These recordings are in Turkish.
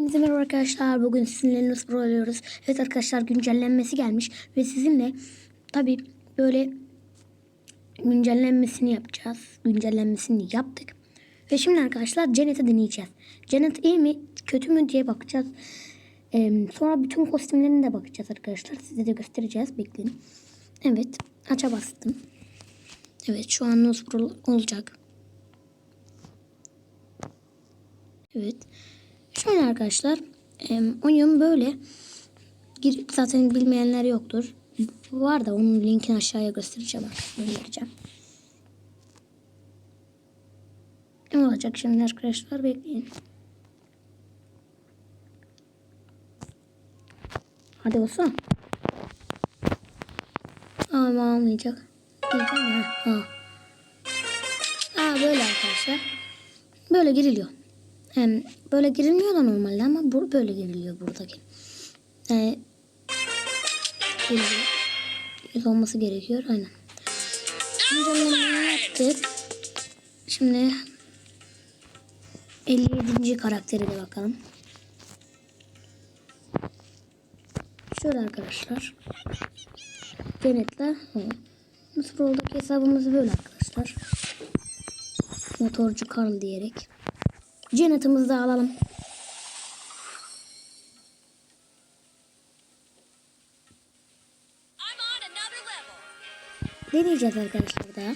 Hepinize merhaba arkadaşlar. Bugün sizinle nasıl pro oynuyoruz. Evet arkadaşlar güncellenmesi gelmiş. Ve sizinle tabi böyle güncellenmesini yapacağız. Güncellenmesini yaptık. Ve şimdi arkadaşlar Janet'i deneyeceğiz. Janet iyi mi kötü mü diye bakacağız. Ee, sonra bütün kostümlerine de bakacağız arkadaşlar. Size de göstereceğiz. Bekleyin. Evet. Aça bastım. Evet şu an nasıl pro olacak. Evet. Şöyle arkadaşlar. Oyun böyle. Gir, zaten bilmeyenler yoktur. Var da onun linkini aşağıya göstereceğim. Göndereceğim. Ne olacak şimdi arkadaşlar bekleyin. Hadi olsun. Ama almayacak. Diyeceğim ya. Ha. Ha böyle arkadaşlar. Böyle giriliyor. Böyle girilmiyor da normalde ama bu böyle giriliyor buradaki. Yani. Yüz olması gerekiyor aynen. Güncellemeyi. Şimdi 57. karaktere de bakalım. Şöyle arkadaşlar. Janet'le Nasıl hesabımız böyle arkadaşlar. Motorcu Karl diyerek. Janet'ımızı da alalım. Deneyeceğiz arkadaşlar da.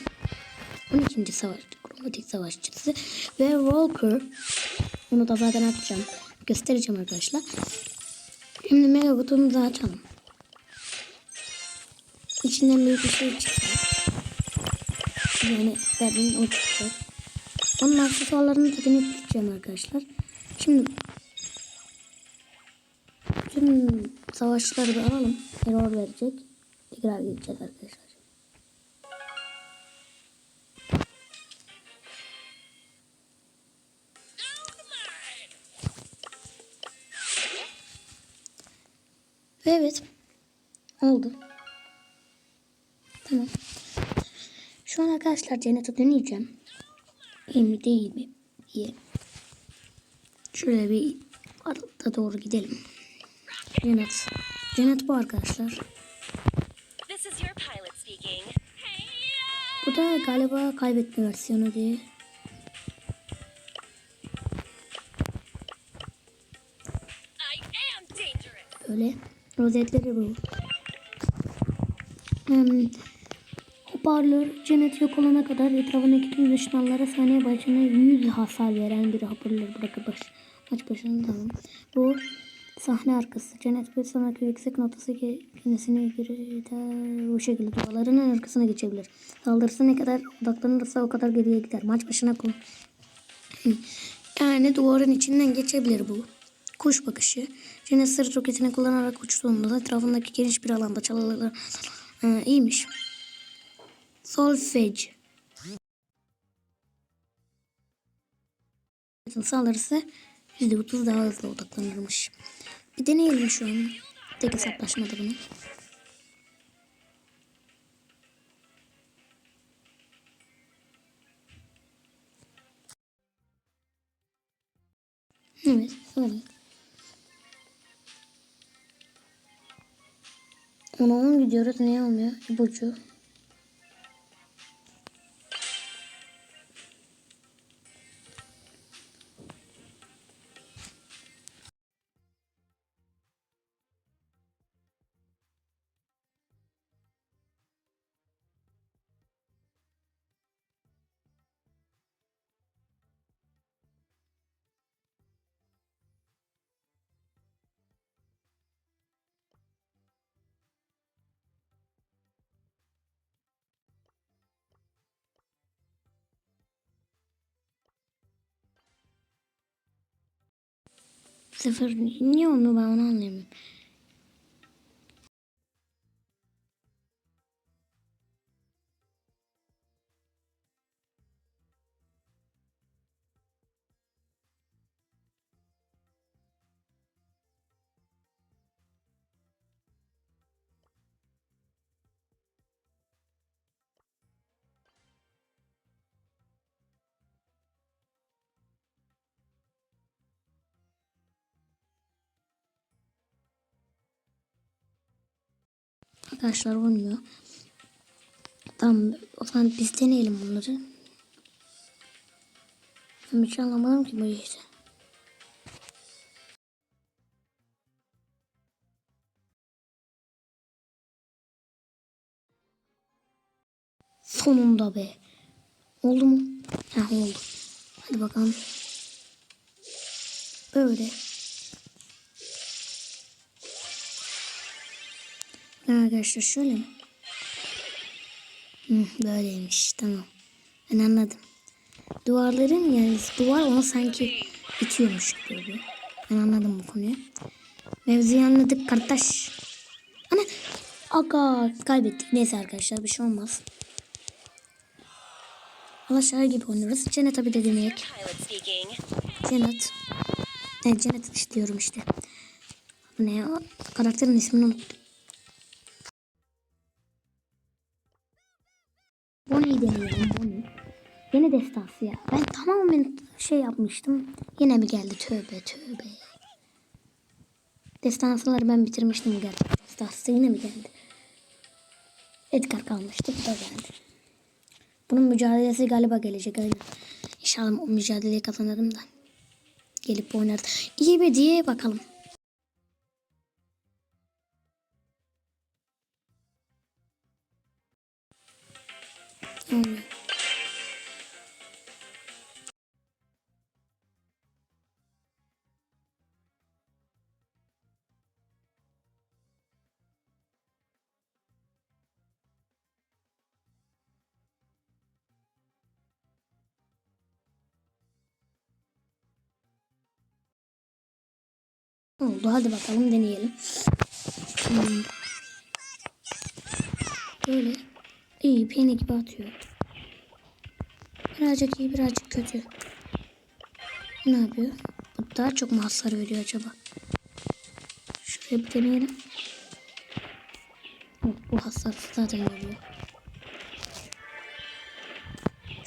12. savaş, kromatik savaşçısı ve Walker. Onu da zaten açacağım. Göstereceğim arkadaşlar. Şimdi mega kutumu da açalım. İçinden büyük bir şey çıktı. Yani verdiğin o çıktı. Onun aksesuarlarını da deneyeceğim arkadaşlar. Şimdi tüm savaşçıları da alalım. Error verecek. Tekrar gideceğiz arkadaşlar. Ve Evet. Oldu. Tamam. Şu an arkadaşlar Cennet'e deneyeceğim. İyi mi değil mi? İyi. Şöyle bir arada doğru gidelim. Cennet. Cennet bu arkadaşlar. This is your pilot speaking. Hey, Bu da galiba kaybetme versiyonu diye. Böyle. Rozetleri bu. Hmm. Hoparlör cennet yok olana kadar etrafındaki tüm düşmanlara saniye başına 100 hasar veren bir hoparlör bırakır baş, maç başında tamam. Bu sahne arkası. Cennet bir sonraki yüksek notası ki kendisini göre bu şekilde duvarların arkasına geçebilir. Saldırısı ne kadar odaklanırsa o kadar geriye gider. Maç başına kul. Yani duvarın içinden geçebilir bu. Kuş bakışı. Cennet sırt roketini kullanarak uçtuğunda etrafındaki geniş bir alanda çalıları ee, iyiymiş. Solfej. Saldırısı %30 daha hızlı odaklanırmış. Bir deneyelim şu an. Tek hesaplaşmada bunu. Evet, öyle. Ona 10 gidiyoruz. Niye olmuyor? İpucu. Sıfır. Niye olmuyor ben onu anlayamıyorum. Arkadaşlar oynuyor. Tamam o zaman biz deneyelim bunları. Ben hiç anlamadım ki bu işi. Sonunda be. Oldu mu? Ha oldu. Hadi bakalım. Böyle. Arkadaşlar şöyle mi? Hı, böyleymiş tamam. Ben anladım. Duvarların yani duvar onu sanki itiyormuş gibi. Ben anladım bu konuyu. Mevzuyu anladık kardeş. Ana. Aga kaybettik. Neyse arkadaşlar bir şey olmaz. Alaşağı gibi oynuyoruz. Cennet tabi de speaking. Cennet. Evet Cennet istiyorum işte. Ne ya? Karakterin ismini unuttum. Ya. Ben tamamen şey yapmıştım. Yine mi geldi? Tövbe tövbe. Destansıları ben bitirmiştim geldi. Destansı yine mi geldi? Edgar kalmıştı. Bu da geldi. Bunun mücadelesi galiba gelecek. Aynen. İnşallah o mücadeleyi kazanırım da. Gelip oynarız. İyi mi diye bakalım. Oldu hadi bakalım deneyelim. Hmm. Böyle iyi peni gibi atıyor. Birazcık iyi birazcık kötü. Ne yapıyor? Bu daha çok mu hasar veriyor acaba? Şuraya bir deneyelim. Yok, bu hasar zaten veriyor.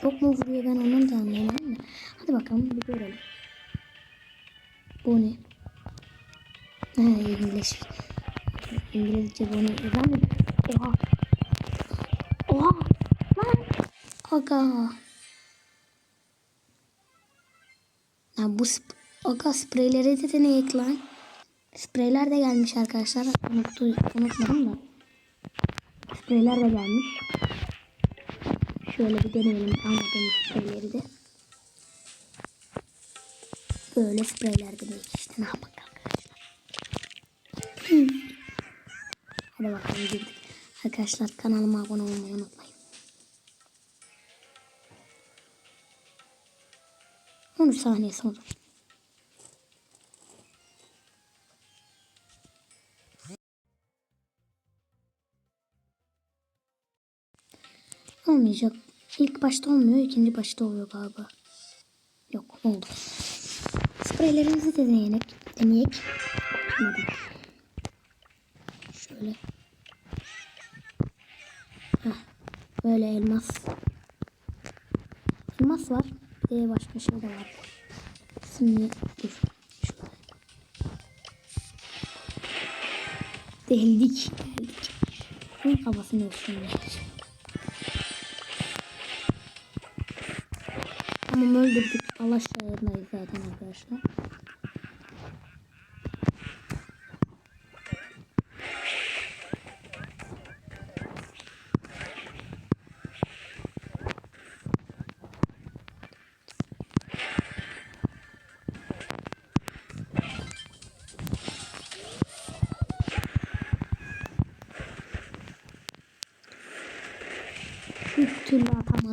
Çok mu vuruyor ben onun da anlayamadım. Hadi bakalım bir görelim. Bu ne? Ha İngiliz. İngilizce bunu ben Oha. Oha. Lan. Aga. Ya bu sp Aga spreyleri de deneyek lan. Spreyler de gelmiş arkadaşlar. Unuttu, unutmadım da. Spreyler de gelmiş. Şöyle bir deneyelim almadığımız spreyleri de. Böyle spreyler deneyek işte ne yapalım. Hadi bakalım girdik. Arkadaşlar kanalıma abone olmayı unutmayın. 13 saniye sonra. Olmayacak. İlk başta olmuyor, ikinci başta oluyor galiba. Yok, oldu. Spreylerimizi de deneyek. Deneyek. Olmadı. Şöyle. Heh, böyle elmas. Elmas var. Bir de başka şey de var. Şimdi dur. Şöyle. Deldik. Deldik. Bunun kafasını üstüne. Tamam öldürdük. Allah şahidindeyiz zaten arkadaşlar.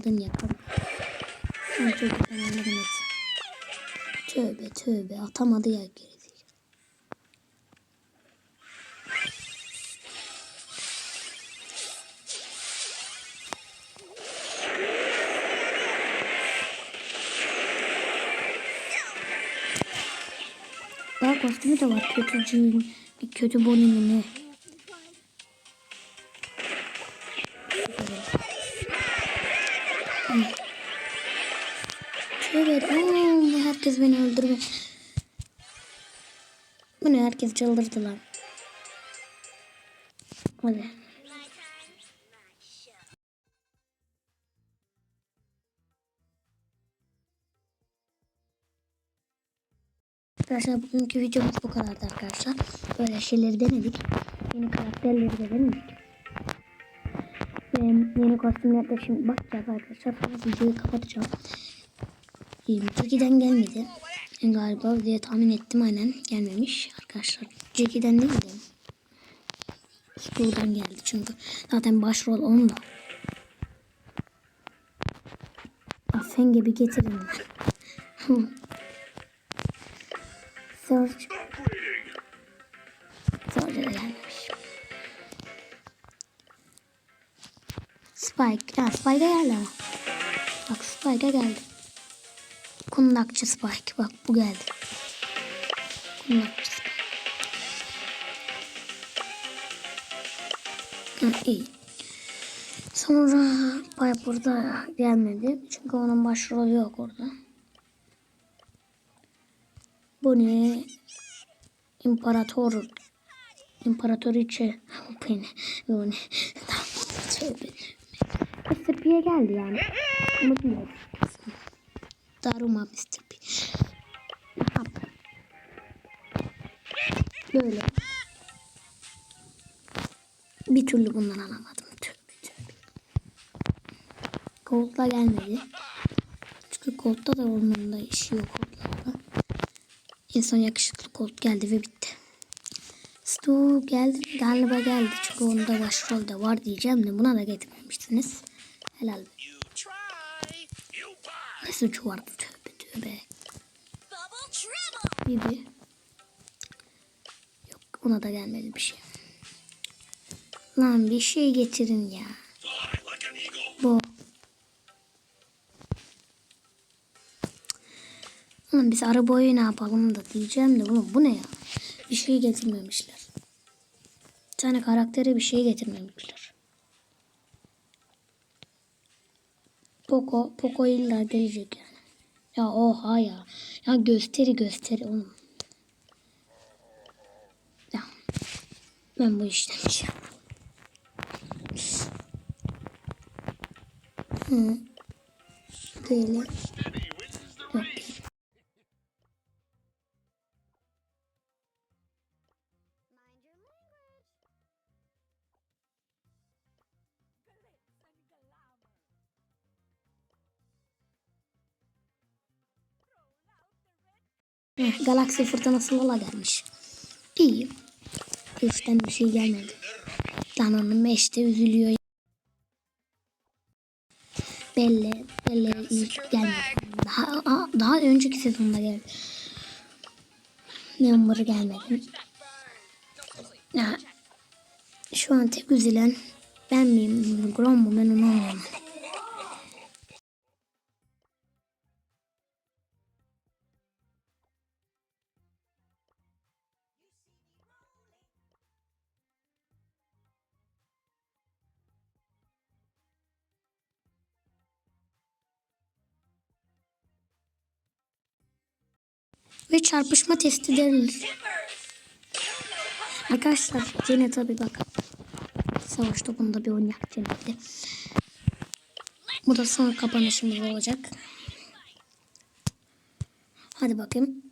Türlü atamadın ya kanka. Sen çok atamadın et. Tövbe tövbe atamadı ya geri. Daha kostümü de var. Kötücüğün, bir kötü boninin herkes çıldırdı lan. Hadi. Arkadaşlar bugünkü videomuz bu kadardı arkadaşlar. Böyle şeyleri denedik. Yeni karakterleri de denedik. Ve yeni kostümler de şimdi bakacağız arkadaşlar. Videoyu kapatacağım. Ee, Türkiye'den gelmedi. Galiba diye tahmin ettim aynen gelmemiş arkadaşlar. Jackie'den değil de. Stu'dan geldi çünkü. Zaten başrol onda. Afen gibi getirin. Search. Search'e de gelmemiş. Spike. Ya Spike'a geldi ama. Bak Spike'a geldi. Kundakçı Spike. Bak bu geldi. Kundakçı Spike. Hı, iyi. Sonra Piper da gelmedi. Çünkü onun başrolü yok orada. Bu ne? İmparator. İmparatoriçe. Beni. Bu ne? Tövbe. P'ye geldi yani. Ama bilmiyorum. Daruma Mr. P. Aha. Böyle. Bir türlü bundan alamadım. Tövbe tövbe. Gold'la gelmedi. Çünkü Gold'da da onun da işi yok Gold'larda. En son yakışıklı Gold geldi ve bitti. Stu geldi galiba geldi çünkü onda başrolde var diyeceğim de buna da getirmemiştiniz. Helal. be. Ne suçu vardı tövbe tövbe. Bubble Dribble! Gibi. Yok ona da gelmedi bir şey. Lan bir şey getirin ya. Bu. Oğlum biz arabayı ne yapalım da diyeceğim de bu ne ya? Bir şey getirmemişler. Bir tane karaktere bir şey getirmemişler. Poco, Poco illa gelecek yani. Ya oha ya. Ya gösteri gösteri oğlum. Ya. Ben bu işten bir şey. Hı. Böyle. Yok Heh, Galaksi fırtınası Lola gelmiş. İyi. Üstten bir şey gelmedi. Dana'nın meşte üzülüyor. Belli, belli iyi gelmedi. Daha, daha önceki sezonda geldi. Number gelmedi. Ya, şu an tek üzülen ben miyim? Grom mu? Ben onu anlamadım. Ve çarpışma testi derilir. Arkadaşlar Cennet abi bak. Savaş topunda bir oynayak Cennet'le. Bu da son kapanışımız olacak. Hadi bakayım.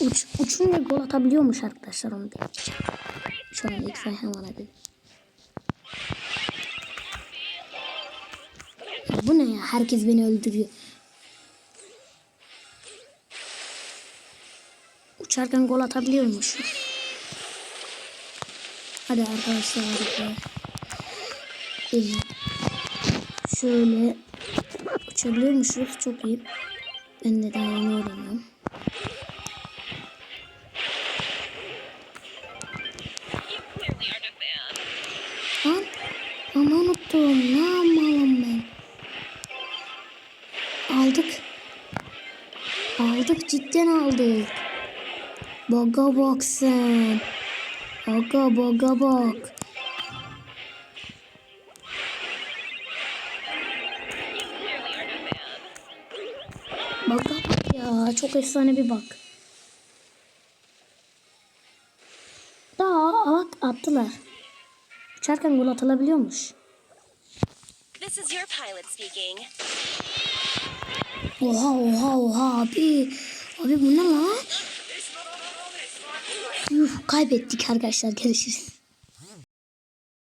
Uç, uçunca gol atabiliyormuş arkadaşlar onu deneyeceğim. Şu an sayı hemen. Ya bu ne ya? Herkes beni öldürüyor. Uçarken gol atabiliyormuş. Hadi arkadaşlar. Ee, Şöyle uçabiliyormuşuz. Çok iyi. Ben de daha yeni öğreniyorum. Ama unuttum. Ne? Aldık. Aldık cidden aldık. Baga bak sen. Aga baga bak. Clearly aren't a fan. Baga bak ya. Çok efsane bir bak. Daha bak attılar. Uçarken gol atılabiliyormuş. This is your pilot speaking. Oha oha oha abi. Abi bu ne lan? Yuh, kaybettik arkadaşlar görüşürüz.